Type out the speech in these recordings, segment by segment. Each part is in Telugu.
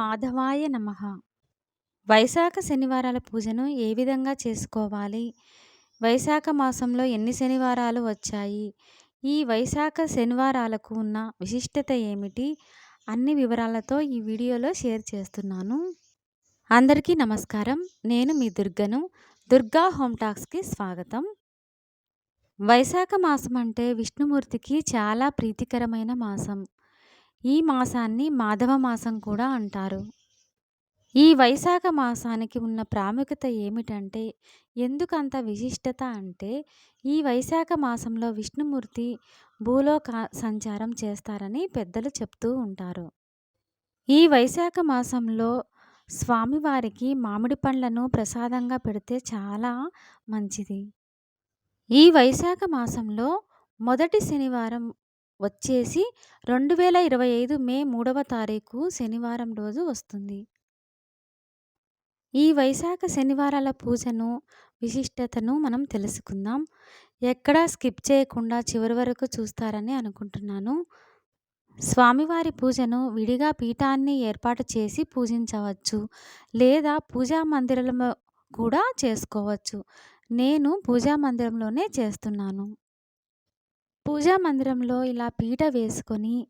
మాధవాయ నమః వైశాఖ శనివారాల పూజను ఏ విధంగా చేసుకోవాలి? వైశాఖ మాసంలో ఎన్ని శనివారాలు వచ్చాయి? ఈ వైశాఖ శనివారాలకు ఉన్న విశిష్టత ఏమిటి? అన్ని వివరాలతో ఈ వీడియోలో షేర్ చేస్తున్నాను. అందరికీ నమస్కారం. నేను మీ దుర్గను. దుర్గా హోమ్ టాక్స్‌కి స్వాగతం. వైశాఖ మాసం అంటే విష్ణుమూర్తికి చాలా ప్రీతికరమైన మాసం. ఈ మాసాన్ని మాధవ మాసం కూడా అంటారు. ఈ వైశాఖ మాసానికి ఉన్న ప్రాముఖ్యత ఏమిటంటే ఎందుకంత విశిష్టత అంటే ఈ వైశాఖ మాసంలో విష్ణుమూర్తి భూలోక సంచారం చేస్తారని పెద్దలు చెప్తూ ఉంటారు. ఈ వైశాఖ మాసంలో స్వామివారికి మామిడి పండ్లను ప్రసాదంగా పెడితే చాలా మంచిది. ఈ వైశాఖ మాసంలో మొదటి శనివారం వచ్చేసి 2025 మే మూడవ తారీఖు శనివారం రోజు వస్తుంది. ఈ వైశాఖ శనివారాల పూజను, విశిష్టతను మనం తెలుసుకుందాం. ఎక్కడా స్కిప్ చేయకుండా చివరి వరకు చూస్తారని అనుకుంటున్నాను. స్వామివారి పూజను విడిగా పీఠాన్ని ఏర్పాటు చేసి పూజించవచ్చు. లేదా పూజా మందిరంలో కూడా చేసుకోవచ్చు. నేను పూజా మందిరంలోనే చేస్తున్నాను. పూజా మందిరంలో ఇలా పీట వేసుకొని,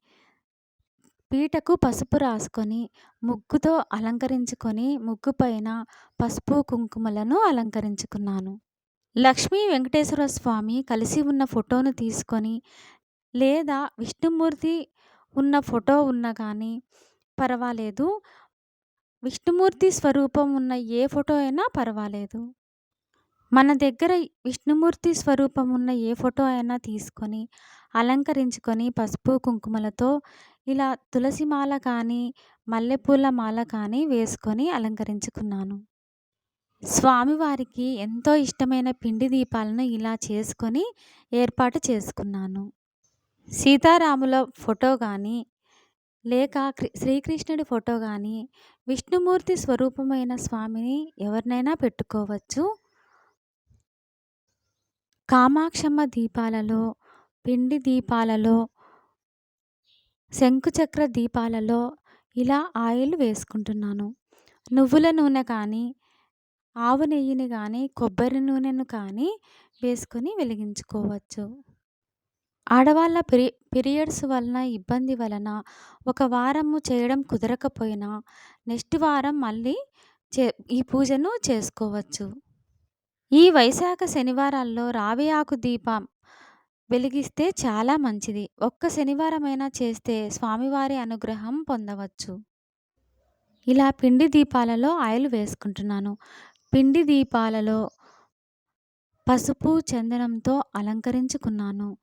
పీటకు పసుపు రాసుకొని, ముగ్గుతో అలంకరించుకొని, ముగ్గు పైన పసుపు, కుంకుమలను అలంకరించుకున్నాను. లక్ష్మీ వెంకటేశ్వర స్వామి కలిసి ఉన్న ఫోటోను తీసుకొని, లేదా విష్ణుమూర్తి ఉన్న ఫోటో ఉన్నా కానీ పర్వాలేదు. విష్ణుమూర్తి స్వరూపం ఉన్న ఏ ఫోటో అయినా పర్వాలేదు. మన దగ్గర విష్ణుమూర్తి స్వరూపం ఉన్న ఏ ఫోటో అయినా తీసుకొని, అలంకరించుకొని పసుపు, కుంకుమలతో ఇలా తులసి మాల కానీ, మల్లెపూల మాల కానీ వేసుకొని అలంకరించుకున్నాను. స్వామివారికి ఎంతో ఇష్టమైన పిండి దీపాలను ఇలా చేసుకొని ఏర్పాటు చేసుకున్నాను. సీతారాముల ఫోటో కానీ లేక శ్రీకృష్ణుడి ఫోటో కానీ విష్ణుమూర్తి స్వరూపమైన స్వామిని ఎవరినైనా పెట్టుకోవచ్చు. కామాక్షమ్మ దీపాలలో, పిండి దీపాలలో, శంకుచక్ర దీపాలలో ఇలా ఆయిల్ వేసుకుంటున్నాను. నువ్వుల నూనె కానీ, ఆవు నెయ్యిని కానీ, కొబ్బరి నూనెను కానీ వేసుకొని వెలిగించుకోవచ్చు. ఆడవాళ్ళ పిరి పీరియడ్స్ వలన ఇబ్బంది వలన ఒక వారము చేయడం కుదరకపోయినా నెక్స్ట్ వారం మళ్ళీ చే ఈ పూజను చేసుకోవచ్చు. ఈ వైశాఖ శనివారాల్లో రావి ఆకు దీపం వెలిగిస్తే చాలా మంచిది. ఒక్క శనివారమైనా చేస్తే స్వామివారి అనుగ్రహం పొందవచ్చు. ఇలా పిండి దీపాలలో ఆయిల్ వేసుకుంటున్నాను. పిండి దీపాలలో పసుపు, చందనంతో అలంకరించుకున్నాను.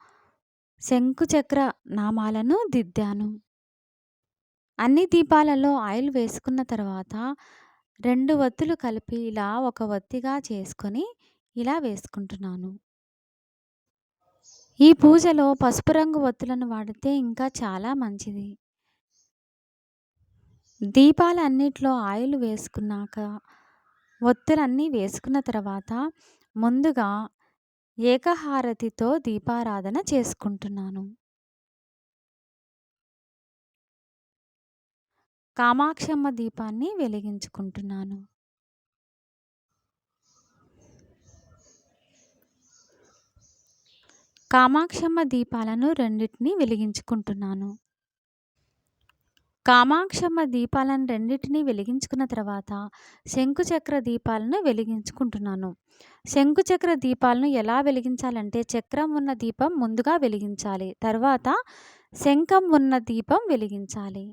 శంకుచక్ర నామాలను దిద్దాను. అన్ని దీపాలలో ఆయిల్ వేసుకున్న తర్వాత 2 వత్తులు కలిపి ఇలా ఒక వత్తిగా చేసుకొని ఇలా వేసుకుంటున్నాను. ఈ పూజలో పసుపు రంగు ఒత్తులను వాడితే ఇంకా చాలా మంచిది. దీపాలన్నిట్లో ఆయిల్ వేసుకున్నాక, ఒత్తులన్నీ వేసుకున్న తర్వాత ముందుగా ఏకహారతితో దీపారాధన చేసుకుంటున్నాను. కామాక్షమ్మ దీపాన్ని వెలిగించుకుంటున్నాను. కామాక్షమ్మ దీపాలను రెండిటిని వెలిగించుకుంటున్నాను. కామాక్షమ్మ దీపాలను రెండిటిని వెలిగించుకున్న తర్వాత శంకుచక్ర దీపాలను వెలిగించుకుంటున్నాను. శంకుచక్ర దీపాలను ఎలా వెలిగించాలంటే చక్రం ఉన్న దీపం ముందుగా వెలిగించాలి. తర్వాత శంఖం ఉన్న దీపం వెలిగించాలి.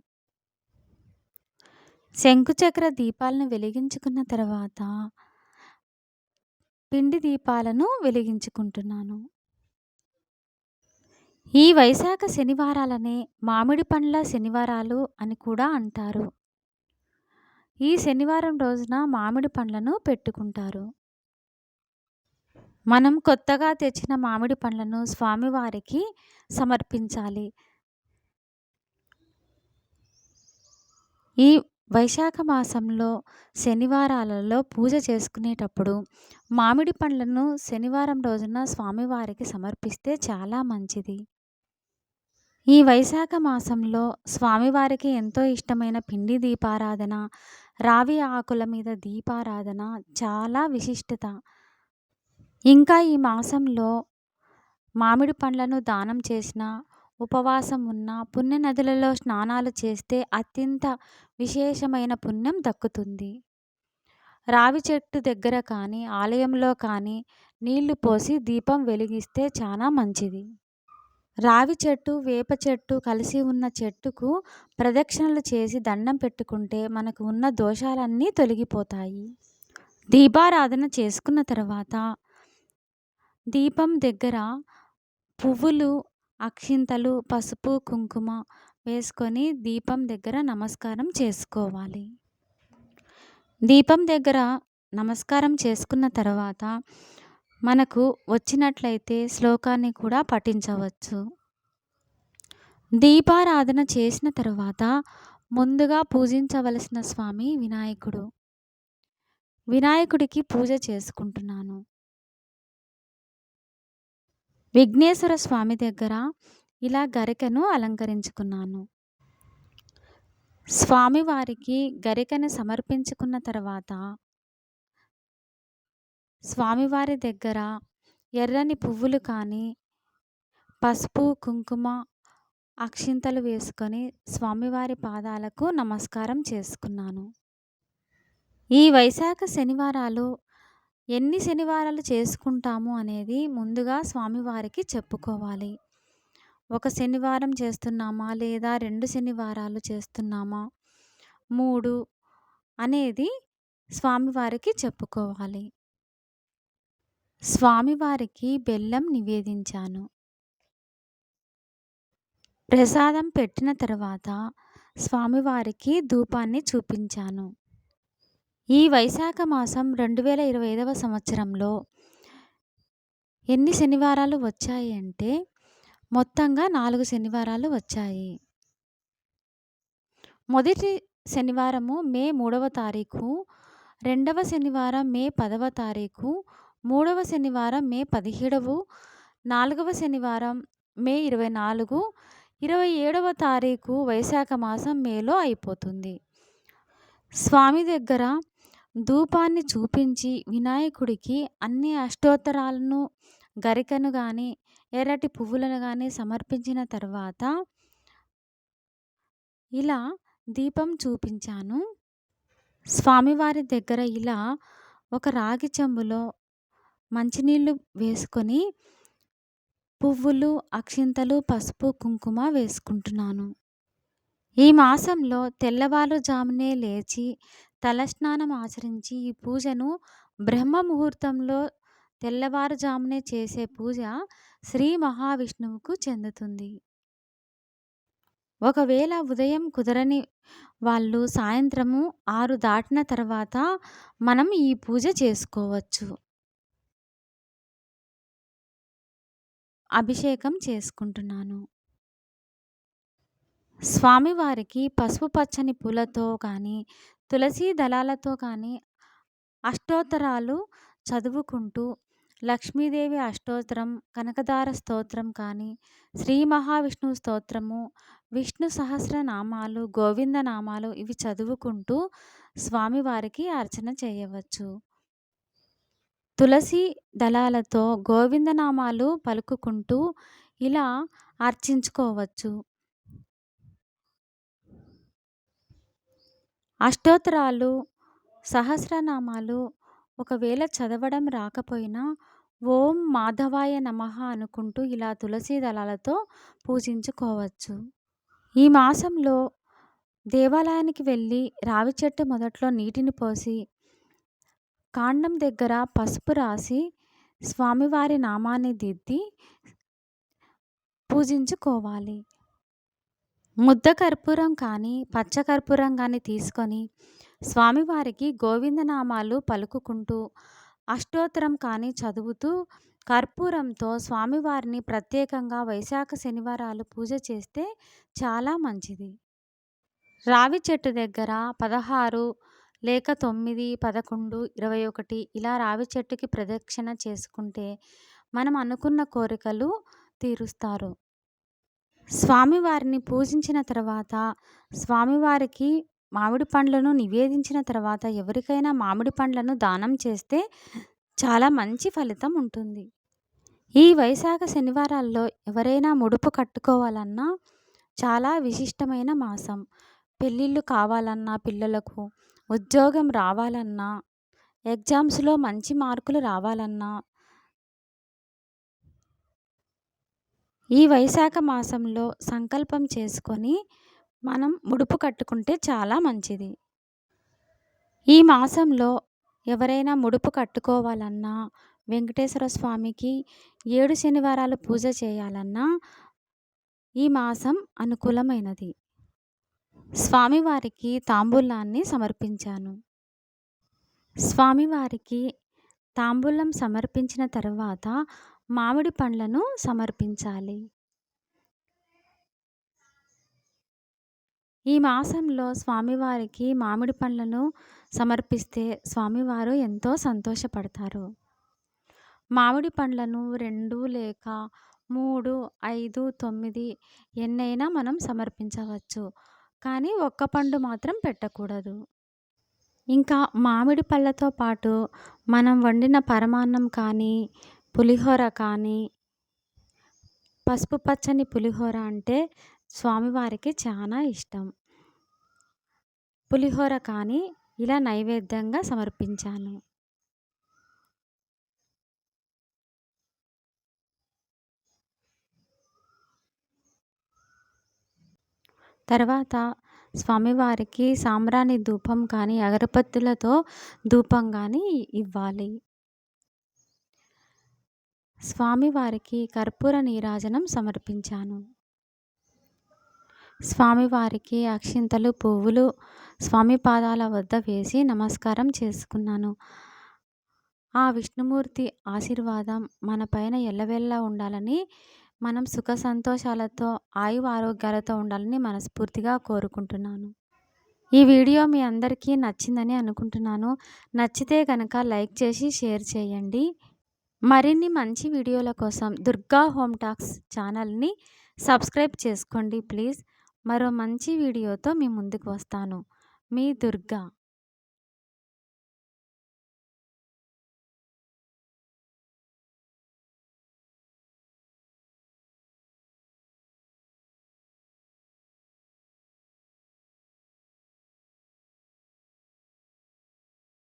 శంకుచక్ర దీపాలను వెలిగించుకున్న తర్వాత పిండి దీపాలను వెలిగించుకుంటున్నాను. ఈ వైశాఖ శనివారాలనే మామిడి పండ్ల శనివారాలు అని కూడా అంటారు. ఈ శనివారం రోజున మామిడి పండ్లను పెట్టుకుంటారు. మనం కొత్తగా తెచ్చిన మామిడి పండ్లను స్వామివారికి సమర్పించాలి. ఈ వైశాఖ మాసంలో శనివారాలలో పూజ చేసుకునేటప్పుడు మామిడి పండ్లను శనివారం రోజున స్వామివారికి సమర్పిస్తే చాలా మంచిది. ఈ వైశాఖ మాసంలో స్వామివారికి ఎంతో ఇష్టమైన పిండి దీపారాధన, రావి ఆకుల మీద దీపారాధన చాలా విశిష్టత. ఇంకా ఈ మాసంలో మామిడి పండ్లను దానం చేసిన ఉపవాసం ఉన్నా, పుణ్యనదులలో స్నానాలు చేస్తే అత్యంత విశేషమైన పుణ్యం దక్కుతుంది. రావి చెట్టు దగ్గర కానీ, ఆలయంలో కానీ నీళ్ళు పోసి దీపం వెలిగిస్తే చాలా మంచిది. రావి చెట్టు, వేప చెట్టు కలిసి ఉన్న చెట్టుకు ప్రదక్షిణలు చేసి దండం పెట్టుకుంటే మనకు ఉన్న దోషాలన్నీ తొలగిపోతాయి. దీపారాధన చేసుకున్న తర్వాత దీపం దగ్గర పువ్వులు, అక్షింతలు, పసుపు, కుంకుమ వేసుకొని దీపం దగ్గర నమస్కారం చేసుకోవాలి. దీపం దగ్గర నమస్కారం చేసుకున్న తర్వాత మనకు వచ్చినట్లయితే శ్లోకాన్ని కూడా పఠించవచ్చు. దీపారాధన చేసిన తర్వాత ముందుగా పూజించవలసిన స్వామి వినాయకుడు. వినాయకుడికి పూజ చేసుకుంటున్నాను. విఘ్నేశ్వర స్వామి దగ్గర ఇలా గరికను అలంకరించుకున్నాను. స్వామివారికి గరికను సమర్పించుకున్న తర్వాత స్వామివారి దగ్గర ఎర్రని పువ్వులు కానీ, పసుపు, కుంకుమ, అక్షింతలు వేసుకొని స్వామివారి పాదాలకు నమస్కారం చేసుకున్నాను. ఈ వైశాఖ శనివారాలు ఎన్ని శనివారాలు చేసుకుంటాము అనేది ముందుగా స్వామివారికి చెప్పుకోవాలి. ఒక శనివారం చేస్తున్నామా? లేదా రెండు శనివారాలు చేస్తున్నామా? మూడు అనేది స్వామివారికి చెప్పుకోవాలి. స్వామివారికి బెల్లం నివేదించాను. ప్రసాదం పెట్టిన తర్వాత స్వామివారికి ధూపాన్ని చూపించాను. ఈ వైశాఖ మాసం 2025వ సంవత్సరంలో ఎన్ని శనివారాలు వచ్చాయి అంటే మొత్తంగా నాలుగు శనివారాలు వచ్చాయి. మొదటి శనివారము మే మూడవ తారీఖు, రెండవ శనివారం మే పదవ తారీఖు, మూడవ శనివారం మే 17, నాలుగవ శనివారం మే 24, 27వ తారీఖు వైశాఖ మాసం మేలో అయిపోతుంది. స్వామి దగ్గర ధూపాన్ని చూపించి వినాయకుడికి అన్ని అష్టోత్తరాలను, గరికను కానీ ఎర్రటి పువ్వులను కానీ సమర్పించిన తర్వాత ఇలా దీపం చూపించాను. స్వామివారి దగ్గర ఇలా ఒక రాగి చెంబులో మంచినీళ్ళు వేసుకొని పువ్వులు, అక్షింతలు, పసుపు, కుంకుమ వేసుకుంటున్నాను. ఈ మాసంలో తెల్లవారుజామునే లేచి తలస్నానం ఆచరించి ఈ పూజను బ్రహ్మ ముహూర్తంలో తెల్లవారుజామునే చేసే పూజ శ్రీ మహావిష్ణువుకు చెందుతుంది. ఒకవేళ ఉదయం కుదరని వాళ్ళు సాయంత్రము ఆరు దాటిన తర్వాత మనం ఈ పూజ చేసుకోవచ్చు. అభిషేకం చేసుకుంటున్నాను. స్వామివారికి పసుపు పచ్చని పూలతో కానీ, తులసీ దళాలతో కానీ అష్టోత్తరాలు చదువుకుంటూ లక్ష్మీదేవి అష్టోత్తరం, కనకదార స్తోత్రం కానీ, శ్రీ మహావిష్ణువు స్తోత్రము, విష్ణు సహస్రనామాలు, గోవింద నామాలు ఇవి చదువుకుంటూ స్వామివారికి అర్చన చేయవచ్చు. తులసీ దళాలతో గోవింద నామాలు పలుకుకుంటూ ఇలా అర్చించుకోవచ్చు. అష్టోత్తరాలు, సహస్రనామాలు ఒకవేళ చదవడం రాకపోయినా ఓం మాధవాయ నమః అనుకుంటూ ఇలా తులసీ దళాలతో పూజించుకోవచ్చు. ఈ మాసంలో దేవాలయానికి వెళ్ళి రావి చెట్టు మొదట్లో నీటిని పోసి, కాండం దగ్గర పసుపు రాసి స్వామివారి నామాన్ని దిద్ది పూజించుకోవాలి. ముద్ద కర్పూరం కానీ, పచ్చ కర్పూరం కానీ తీసుకొని స్వామివారికి గోవింద నామాలు పలుకుకుంటూ అష్టోత్తరం కానీ చదువుతూ కర్పూరంతో స్వామివారిని ప్రత్యేకంగా వైశాఖ శనివారాలు పూజ చేస్తే చాలా మంచిది. రావి చెట్టు దగ్గర 16 లేక 9, 11, 21 ఇలా రావి చెట్టుకి ప్రదక్షిణ చేసుకుంటే మనం అనుకున్న కోరికలు తీరుస్తారు. స్వామివారిని పూజించిన తర్వాత స్వామివారికి మామిడి పండ్లను నివేదించిన తర్వాత ఎవరికైనా మామిడి పండ్లను దానం చేస్తే చాలా మంచి ఫలితం ఉంటుంది. ఈ వైశాఖ శనివారాల్లో ఎవరైనా ముడుపు కట్టుకోవాలన్నా చాలా విశిష్టమైన మాసం. పెళ్ళిళ్ళు కావాలన్నా పిల్లలకు ఉద్యోగం రావాలన్నా ఎగ్జామ్స్లో మంచి మార్కులు రావాలన్నా ఈ వైశాఖ మాసంలో సంకల్పం చేసుకొని మనం ముడుపు కట్టుకుంటే చాలా మంచిది. ఈ మాసంలో ఎవరైనా ముడుపు కట్టుకోవాలన్నా వెంకటేశ్వర స్వామికి ఏడు శనివారాలు పూజ చేయాలన్నా ఈ మాసం అనుకూలమైనది. స్వామివారికి తాంబూలాన్ని సమర్పించాను. స్వామివారికి తాంబూలం సమర్పించిన తర్వాత మామిడి పండ్లను సమర్పించాలి. ఈ మాసంలో స్వామివారికి మామిడి పండ్లను సమర్పిస్తే స్వామివారు ఎంతో సంతోషపడతారు. మామిడి పండ్లను రెండు లేక మూడు ఐదు తొమ్మిది ఎన్నైనా మనం సమర్పించవచ్చు. కానీ ఒక్క పండు మాత్రం పెట్టకూడదు. ఇంకా మామిడి పళ్ళతో పాటు మనం వండిన పరమాన్నం కానీ పులిహోర కానీ పసుపు పచ్చని పులిహోర అంటే స్వామివారికి చాలా ఇష్టం. పులిహోర కానీ ఇలా నైవేద్యంగా సమర్పించాను. తర్వాత స్వామివారికి సాంబ్రాణి ధూపం కానీ అగరబత్తులతో ధూపం కానీ ఇవ్వాలి. స్వామివారికి కర్పూర నీరాజనం సమర్పించాను. స్వామివారికి అక్షింతలు పువ్వులు స్వామి పాదాల వద్ద వేసి నమస్కారం చేసుకున్నాను. ఆ విష్ణుమూర్తి ఆశీర్వాదం మన పైన ఎల్లవెల్లా ఉండాలని మనం సుఖ సంతోషాలతో ఆయువు ఆరోగ్యాలతో ఉండాలని మనస్ఫూర్తిగా కోరుకుంటున్నాను. ఈ వీడియో మీ అందరికీ నచ్చిందని అనుకుంటున్నాను. నచ్చితే కనుక లైక్ చేసి షేర్ చేయండి. మరిన్ని మంచి వీడియోల కోసం దుర్గా హోమ్ టాక్స్ ఛానల్ని సబ్స్క్రైబ్ చేసుకోండి ప్లీజ్. మరో మంచి వీడియోతో మీ ముందుకు వస్తాను. మీ దుర్గా.